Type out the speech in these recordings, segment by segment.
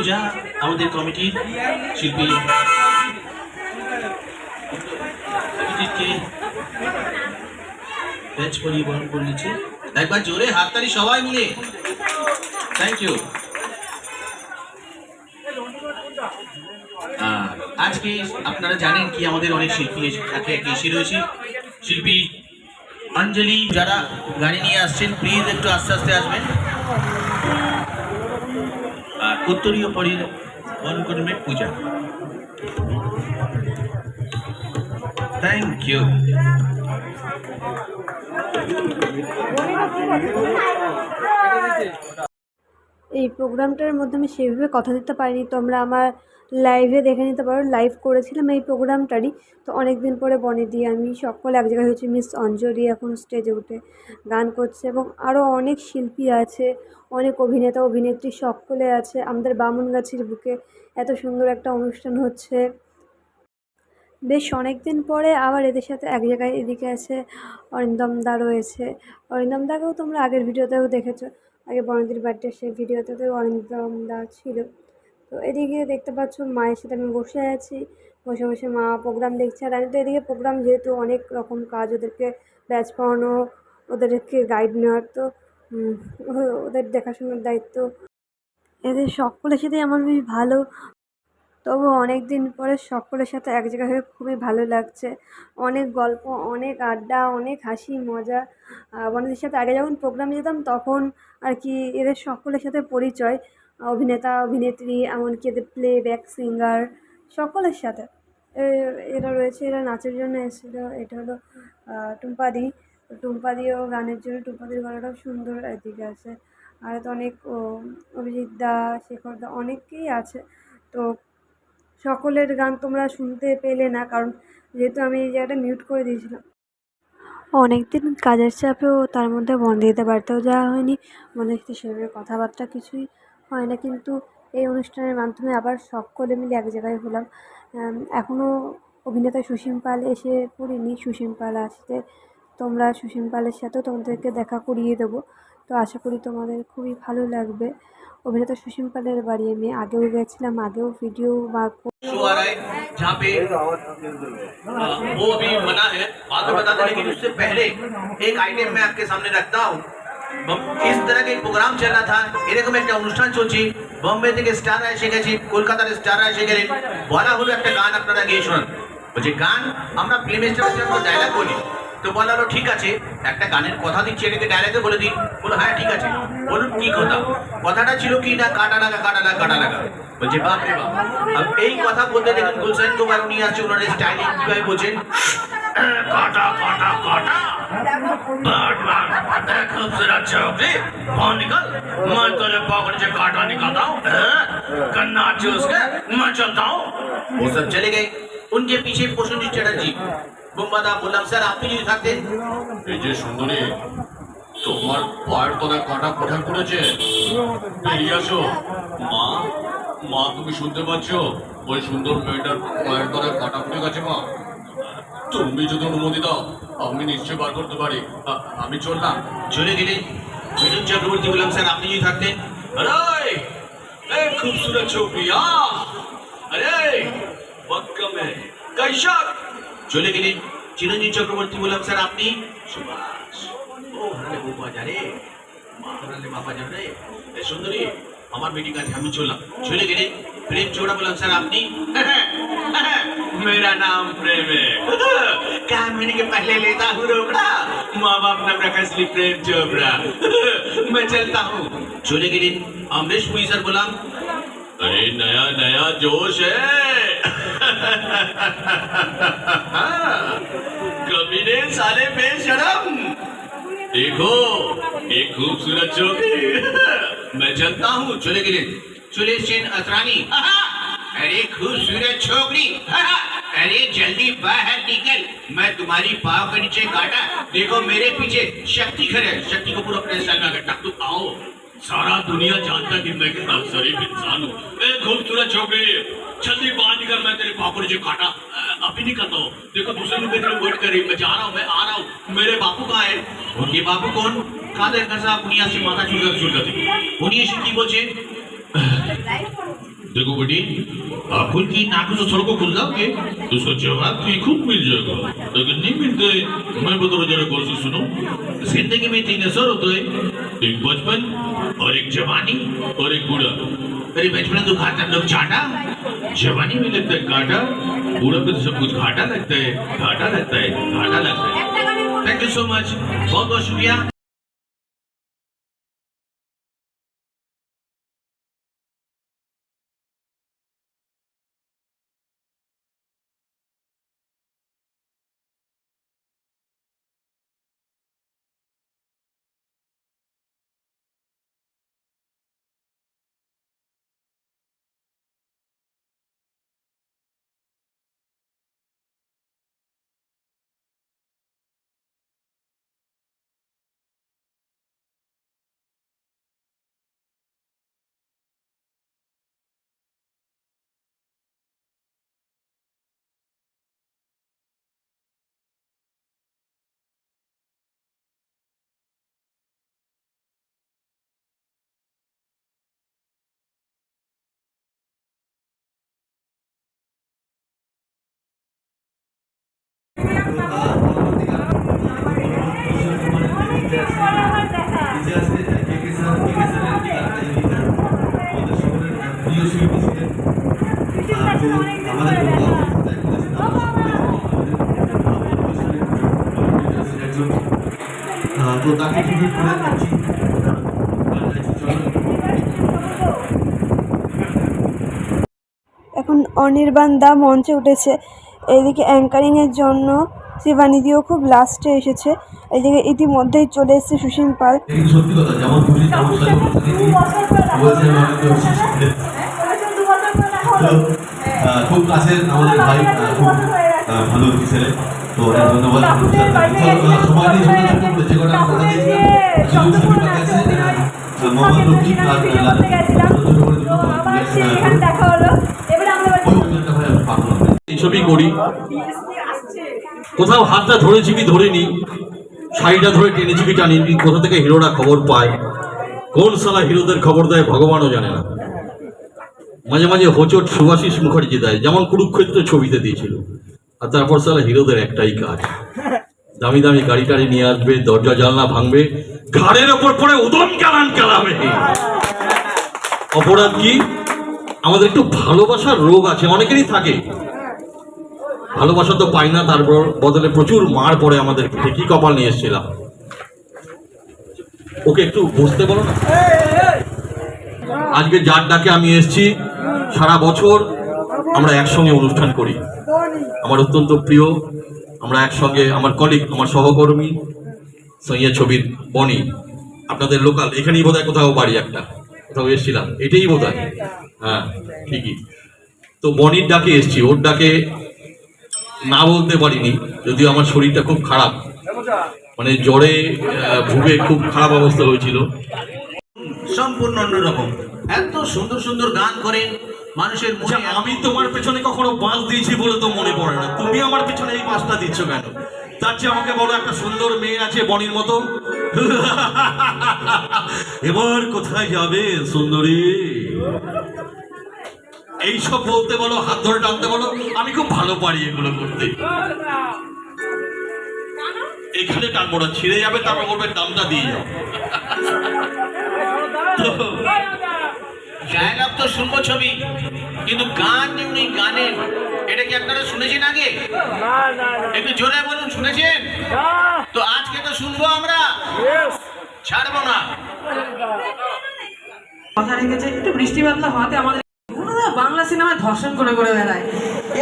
পূজা আমাদের কমিটির শিল্পী একবার জোরে হাততালি সবাই মিলে। থ্যাংক ইউ আজকে আপনারা জানেন কি আমাদের অনেক শিল্পী একে একে এসে রয়েছে। শিল্পী অঞ্জলি, যারা গাড়ি নিয়ে আসছেন প্লিজ একটু আস্তে আস্তে আসবেন। উত্তরীয় পরিকর্মে পূজা। থ্যাংক ইউ এই প্রোগ্রামটার মধ্যে আমি সেভাবে কথা দিতে পারিনি, তোমরা আমার লাইভে দেখে নিতে পারো। লাইভ করেছিলাম এই প্রোগ্রামটারই তো অনেক দিন পরে বনে দিয়ে আমি সকলে এক জায়গায় হয়েছি। মিস অঞ্জলি এখন স্টেজে উঠে গান করছে এবং আরও অনেক শিল্পী আছে, অনেক অভিনেতা, অভিনেত্রী সকলে আছে। আমাদের বামুনগাছির বুকে এত সুন্দর একটা অনুষ্ঠান হচ্ছে। বেশ অনেক দিন পরে আবার এদের সাথে এক জায়গায় এদিকে আছে অরিন্দম দা রয়েছে। অরিন্দম দাকেও তোমরা আগের ভিডিওতেও দেখেছ। আগে বনদির বার্থডে সেই ভিডিওতেও অরিন্দম দা ছিল। তো এদিকে দেখতে পাচ্ছ মায়ের সাথে আমি বসে আছি। বসে বসে মা প্রোগ্রাম দেখছে। আর আমি তো এদিকে প্রোগ্রাম যেহেতু অনেক রকম কাজ, ওদেরকে ব্যাচ পাওয়ানো ওদেরকে গাইড নেওয়ার, তো ওদের দেখাশোনার দায়িত্ব। এদের সকলের সাথে আমার বেশ ভালো। তবু অনেক দিন পরে সকলের সাথে এক জায়গায় হয়ে খুবই ভালো লাগছে। অনেক গল্প, অনেক আড্ডা, অনেক হাসি, মজা। বন্ধুদের সাথে আগে যখন প্রোগ্রামে যেতাম, তখন আর কি এদের সকলের সাথে পরিচয়। অভিনেতা, অভিনেত্রী, এমনকি এদের প্লে ব্যাক সিঙ্গার সকলের সাথে। এরা রয়েছে, এরা নাচের জন্য এসেছিল। এটা হলো টুম্পাদি। টুম্পাদিও গানের জন্য টুম্পাদির গলাটাও সুন্দর এদিকে আছে। আর তো অনেক অভিজিৎ দা, শেখর দা অনেকেই আছে। তো সকলের গান তোমরা শুনতে পেলে না, কারণ যেহেতু আমি এই জায়গাটা মিউট করে দিয়েছিলাম। অনেক দিন কাজের চাপেও তার মধ্যে বন্ধ দিতে পারতেও যাওয়া হয়নি। মনে হচ্ছে সেভাবে কথাবার্তা কিছুই হয় না কিন্তু এই অনুষ্ঠানের মাধ্যমে আবার সকলে মিলে এক জায়গায় হলাম আম, এখনও অভিনেতা সুসীম পাল এসে পড়িনি সুসীম পাল আসতে তোমরা সুসীম পালের সাথেও তোমাদেরকে দেখা করিয়ে দেবো তো আশা করি তোমাদের খুবই ভালো লাগবে অভিনেতা সুসীম পালের বাড়ি আমি আগেও গেছিলাম আগেও ভিডিও বা शो आ रहा है जहाँ पे आ, वो अभी मना है बाद में बता दें लेकिन उससे पहले एक आइटम मैं आपके सामने रखता हूँ बम- इस तरह का एक प्रोग्राम चल रहा था এরকম একটা অনুষ্ঠান চলছে বোম্বে থেকে স্টার এসে গেছে কলকাতার স্টার এসে গেলেন বলা হলো একটা গান আপনারা গিয়ে শুনুন বলছে গান আমরা ফিল্ম স্টারের জন্য ডায়লগ বলি তো বলা হলো ঠিক আছে একটা গানের কথা দিচ্ছি এটাকে ডায়লগে বলে দিন বলো হ্যাঁ ঠিক আছে বলুন কি কথা কথাটা ছিল কি না কাটা লাগা কাটা লাগা কাটা লাগা বলছে বাপ রে বাপ আর এই কথা বলতে দেখুন গুলশান কুমার উনি আছে ওনার স্টাইলিং কিভাবে বলছেন वो सब चले गए उनके पीछे प्रसूनजीत चटर्जी বোম্বাদা, বললাম, স্যার, আপনি যদি থাকতেন। এই যে সুন্দরী, তোমার পায়ের তলায় কাটা কঠান করেছে। বেরিয়ে আসো। মা মা, তুমি শুনতে পাচ্ছ? ওই সুন্দর মেয়েটার পায়ের তলায় কাটা পড়ে গেছে, মা। তুমি যদি অনুমতি দাও, আমি নিশ্চয় বার করতে পারি। আমি চললাম। চলে গেলে মিঠুন চক্রবর্তী বললাম স্যার আপনি যদি থাকতেন। আরে খুবসুরত ছবি আরে মক্কম কৈশাক চলে গেলে চিরঞ্জিত চক্রবর্তী বললাম স্যার, আপনি? সুভাষ। ও হারালে বোপা যা রে মা হারালে বাপা সুন্দরী, আমার মিটিং আমি চললাম। চলে গেলে প্রেম চোরা বললাম স্যার, আপনি? হ্যাঁ मेरा नाम प्रेम है। क्या महीने के पहले लेता हूँ रोकड़ा? माँ बाप नाम रखा इसलिए प्रेम चोपड़ा। मैं चलता हूँ। चले गए अमरीश पुरी सर बोला। अरे नया नया जोश है। कभी ने साले बेशरम देखो एक खूबसूरत छोकरी मैं चलता हूँ चले गए चले सेन अतरानी। अरे खूबसूरत छोकरी। अरे जल्दी बाहर निकल मैं तुम्हारी पाव के नीचे काटा देखो मेरे पीछे शक्ति खड़े है। शक्ति को पूरा अपने स्टाइल में आकर टक टुक आओ सारा दुनिया जानता है कि मैं कितना शरीफ इंसान हूँ ए खूबसूरत छोकरी जल्दी बाहर निकल मैं तेरे पापड़ जो काटा अभी निकलता हूँ देखो दूसरे लोग मेरे वेट कर रही है। मैं जा रहा हूँ मैं आ रहा हूँ मेरे बापू कहाँ है उनके बापू कौन কাদের কাছে আপনি আসে মাথা চুলকাতে চুলকাতে উনি এসে কি বলছেন देखो बेटी अपुल की नाक से सर को खुल जाओगे तो सोचो बात तो खूब मिल जाएगा। लेकिन नहीं मिलते मैं बता जरा गौर से सुनो। ज़िंदगी में तीन असर होते हैं एक बचपन और एक जवानी और एक बूढ़ा। अरे बचपन में तो खाता लोग चाटा, जवानी में लगता है कांटा, बूढ़ा पे तो सब कुछ घाटा लगता है, घाटा लगता है, घाटा लगता है। थैंक यू सो मच बहुत बहुत शुक्रिया। তো তাকে টিকিট করে দিচ্ছি এখন অনির্বাণ দা মঞ্চে উঠেছে। এদিকে অ্যাঙ্কারিংয়ের জন্য শিবানিদিও খুব লাস্টে এসেছে। এদিকে ইতিমধ্যেই চলে এসেছে সুসীম পাল। কিন্তু খুব কাছের আমাদের ভাই খুব ভালো ছেলে। তো ধন্যবাদ। সময় যে কটা কথা সুযোগ সুবিধা গেছে মোহাম্মদ রফিক আর করি। কোথাও হাতটা ধরেছি কি ধরিনি? শাড়িটা ধরে টেনেছি কি টানিনি? কোথা থেকে হিরোরা খবর পায়? কোন সালা হিরোদের খবর দেয় ভগবানও জানে না। মাঝে মাঝে হোচট সুভাষিস মুখার্জি দেয় যেমন কুরুক্ষেত্র ছবিতে দিয়েছিল। আর তারপর সালা হিরোদের একটাই কাজ। দামি দামি গাড়ি টাড়ি নিয়ে আসবে, দরজা, জানলা ভাঙবে, ঘাড়ের ওপর পড়ে উদম চালান চালাবে অপরাধ কি? আমাদের একটু ভালোবাসার রোগ আছে, অনেকেরই থাকে। ভালোবাসা তো পাই না তারপর বদলে প্রচুর মার পরে আমাদের পিঠে কি কপাল নিয়ে এসেছিলাম? ওকে একটু বসতে বলো না? আজকে যার ডাকে আমি এসেছি, সারা বছর আমরা একসঙ্গে অনুষ্ঠান করি। আমার অত্যন্ত প্রিয়, আমরা একসঙ্গে আমার কলিগ আমার সহকর্মী সৈয়া ছবির বনি। আপনাদের লোকাল এখানেই বোধহয় কোথাও বাড়ি একটা, কোথাও এসেছিলাম। এটাই বোধহয়। হ্যাঁ ঠিকই। তো বনির ডাকে এসেছি। ওর ডাকে না বলতে পারিনি, যদিও আমার শরীরটা খুব খারাপ। মানে জ্বরে ভুগে খুব খারাপ অবস্থা হয়েছিল। সম্পূর্ণ অন্যরকম। এত সুন্দর সুন্দর গান করেন মানুষের আচ্ছা আমি তোমার পেছনে কখনো বাঁশ দিয়েছি বলে তো মনে পড়ে না। তুমি আমার পেছনে এই বাঁশটা দিচ্ছ কেন? তার চেয়ে আমাকে বলো একটা সুন্দর মেয়ে আছে বনির মতো। এবার কোথায় যাবে সুন্দরী? এইসব বলতে বলো হাত ধরে টানতে বলো আমি খুব ভালো পারি এগুলো করতে। এখানে টানবো না ছিঁড়ে যাবে তারপর বলবে দামটা দিয়ে যাও। তো ডায়লগ তো শুনব ছবি কিন্তু গান যে উনি গানেন এটা কি আপনারা শুনেছেন আগে? একটু জোরে বলুন শুনেছেন? তো আজকে তো শুনব আমরা। ছাড়বো না। কথা রেখেছে একটু বৃষ্টি বাদলা হওয়াতে আমাদের বাংলা সিনেমায় ধর্ষণ করে করে বেড়ায়।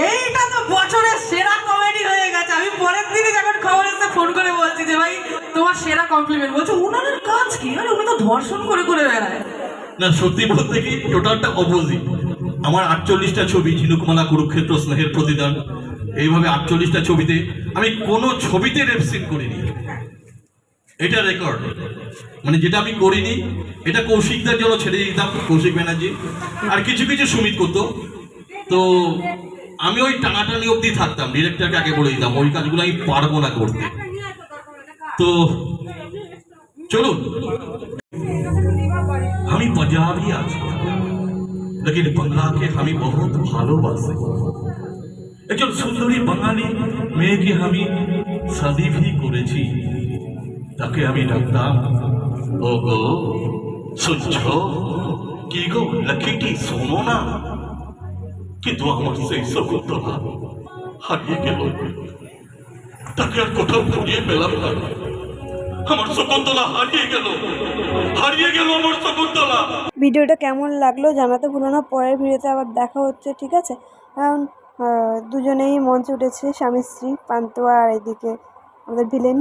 এইটা তো বছরের সেরা কমেডি হয়ে গেছে। আমি পরের দিনই যখন খবর এসে ফোন করে বলছি যে ভাই তোমার সেরা কমপ্লিমেন্ট বলছে ওনাদের কাজ কি? আরে উনি তো ধর্ষণ করে করে বেড়ায়। না, সত্যি বলতে কি টোটালটা অপোজিট আমার আটচল্লিশটা ছবি ঝিনুকমালা কুরুক্ষেত্র স্নেহের প্রতিদান। এইভাবে আটচল্লিশটা ছবিতে আমি কোনো ছবিতে রেপ সিন করিনি। এটা রেকর্ড মানে যেটা আমি করিনি, এটা কৌশিকদের জন্য ছেড়ে দিতাম, কৌশিক ব্যানার্জি। আর কিছু কিছু সুমিত করতো। তো আমি ওই টানাটানি অবধি থাকতাম ডিরেক্টরকে আগে বলে দিতাম, ওই কাজগুলো আমি পারব না করতে। তো চলুন। আমি পাঞ্জাবি আছি লেকিন বাংলাকে আমি বহুত ভালোবাসি একজন সুন্দরী বাঙালি মেয়েকে আমি শাদি ভি করেছি তাকে আমি ডাকতাম ও গো শুনছ কি গো লক্ষ্মীটি শোনো না কিন্তু আমার সেই শকুন্তলা হারিয়ে গেল তাকে আর কোথাও খুঁজে পেলাম না আমার শকুন্তলা হারিয়ে গেল। হারিয়ে গেল আমার শকুন্তলা। ভিডিওটা কেমন লাগল জানাতে ভুলো না, পরের ভিডিওতে আবার দেখা হচ্ছে, ঠিক আছে? কারণ দুজনেই মঞ্চে উঠেছে, স্বামী স্ত্রী, পান্তুয়া আর এদিকে আমাদের ভিলেন।